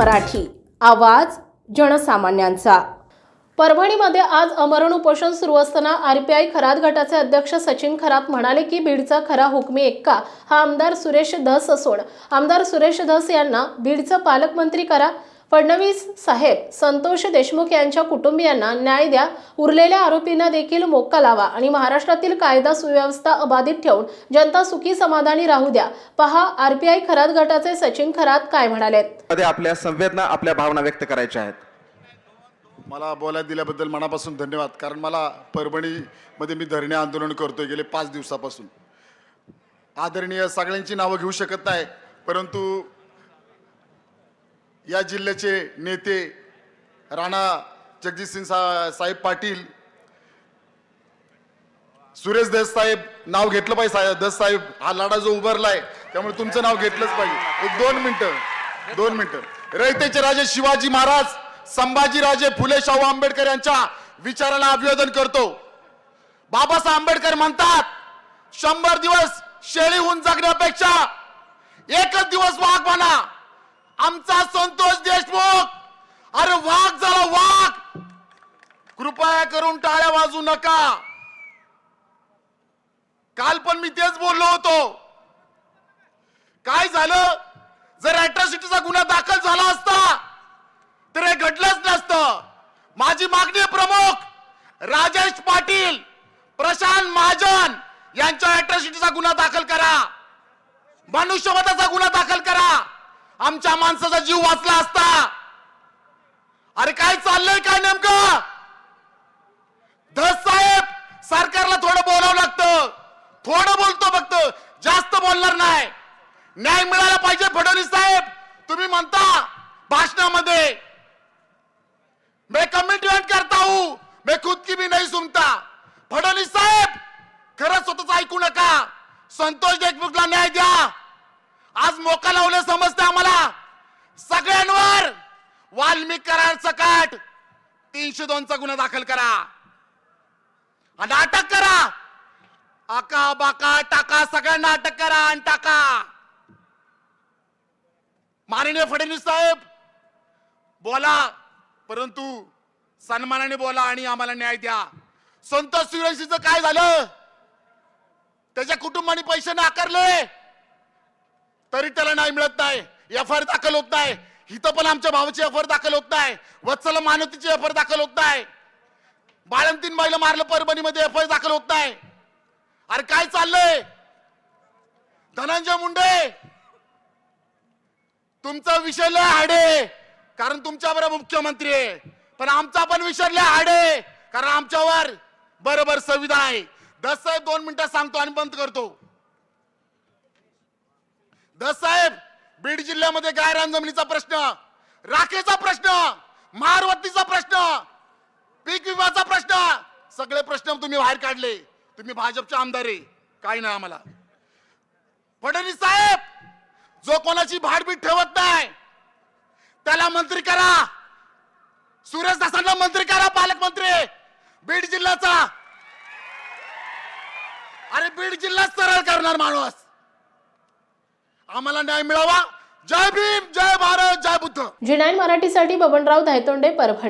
मराठी. आवाज जनसामान्यांचा. परभणीमध्ये आज अमरण उपोषण सुरू असताना आरपीआय खरात गटाचे अध्यक्ष सचिन खरात म्हणाले की बीडचा खरा हुकमी एक्का हा आमदार सुरेश धस असून आमदार सुरेश धस यांना बीडचं पालकमंत्री करा. फडणवीस साहेब संतोष देशमुख यांच्या कुटुंबियांना न्याय द्या. उरलेल्या आरोपींना देखील मोक्का लावा आणि महाराष्ट्रातील कायदा सुव्यवस्था अबाधित ठेवून जनता सुखी समाधानी राहू द्या. पहा आरपीआय खरात गटाचे सचिन खरात काय म्हणालेत? मध्ये आपल्या संवेदना आपल्या भावना व्यक्त करायच्या आहेत. मला बोलायला दिल्याबद्दल मनापासून धन्यवाद. कारण मला परभणीमध्ये मी धरणे आंदोलन करतोय गेले पाच दिवसापासून. आदरणीय सगळ्यांची नावं घेऊ शकत नाही परंतु या जिल्ह्याचे नेते राणा जगजितसिंग सा साहेब पाटील सुरेश दस साहेब नाव घेतलं पाहिजे साहेब दस साहेब हा लढा जो उभारलाय त्यामुळे तुमचं नाव घेतलंच पाहिजे. एक दोन मिनिटं दोन मिनिटं. रयतेचे राजे शिवाजी महाराज संभाजीराजे फुले शाहू आंबेडकर यांच्या विचाराला अभिवादन करतो. बाबासाहेब आंबेडकर म्हणतात शंभर दिवस शेळी होऊन जगण्यापेक्षा एकच दिवस वाघ म्हणा आमचा संतोष देशमुख. अरे वाघ झाला वाघ. कृपया करून टाळ्या वाजू नका. काल पण मी तेच बोललो होतो. काय झालं? जर अॅट्रॉसिटीचा गुन्हा दाखल झाला असता तर हे घडलंच नसतं. माझी मागणी आहे प्रमुख. राजेश पाटील प्रशांत महाजन यांच्या अॅट्रॉसिटीचा गुन्हा दाखल करा. मनुष्यवधाचा गुन्हा दाखल करा. आमच्या माणसाचा जीव वाचला असता. अरे काय चाललंय काय नेमकं? धस साहेब सरकारला थोडं बोलावं लागतं. थोडं बोलतो फक्त. जास्त बोलणार नाही. न्याय मिळाला पाहिजे फडणवीस साहेब. तुम्ही म्हणता भाषणामध्ये. मैं कमिटमेंट करता हूं. मैं खुद की भी नहीं सुनता. फडणवीस साहेब खरंच स्वतःच ऐकू नका. संतोष देशमुखला न्याय द्या. आज मोका लावलं समजतं आम्हाला. सगळ्यांवर वाल्मिक करार सकाट तीनशे दोनचा गुन्हा दाखल करा. आणि अटक करा. आका बाका टाका सगळ्यांना अटक करा आणि टाका. माननीय फडणवीस साहेब बोला परंतु सन्मानाने बोला आणि आम्हाला न्याय द्या. संतोष सुरेशीचं काय झालं? त्याच्या कुटुंबाने पैसे नाकारले. तरी त्याला नाही मिळत नाही. एफ आय दाखल होत नाही. इथं पण आमच्या भावाची एफ आर दाखल होत नाही. वत्सल मानवतीची एफ आर दाखल होत नाही. बाळंतीन बाईला मारलं परभणीमध्ये एफ आय दाखल होत नाही. अरे काय चाललंय? धनंजय मुंडे! तुमचा विषय लय हाडे कारण तुमच्या बरोबर मुख्यमंत्री आहे. पण आमचा पण विषय लय हाडे कारण आमच्यावर बरोबर संविधान आहे. दस दोन मिनिटं सांगतो आणि बंद करतो. दस साहेब बीड जिल्ह्यामध्ये गायरान जमिनीचा प्रश्न राखेचा प्रश्न महारवतीचा प्रश्न पीक विम्याचा प्रश्न सगळे प्रश्न तुम्ही बाहेर काढले. तुम्ही भाजपचे आमदार आहे काही नाही आम्हाला. फडणवीस साहेब जो कोणाची भाडबीट ठेवत नाही त्याला मंत्री करा. सुरेश दासांना मंत्री करा पालकमंत्री. बीड जिल्ह्याचा. अरे बीड जिल्हा सरळ करणार माणूस. आम्हाला न्याय मिळावा. जय भीम जय भारत जय बुद्ध. जी नाईन मराठीसाठी बबनराव धायतोंडे परभणी.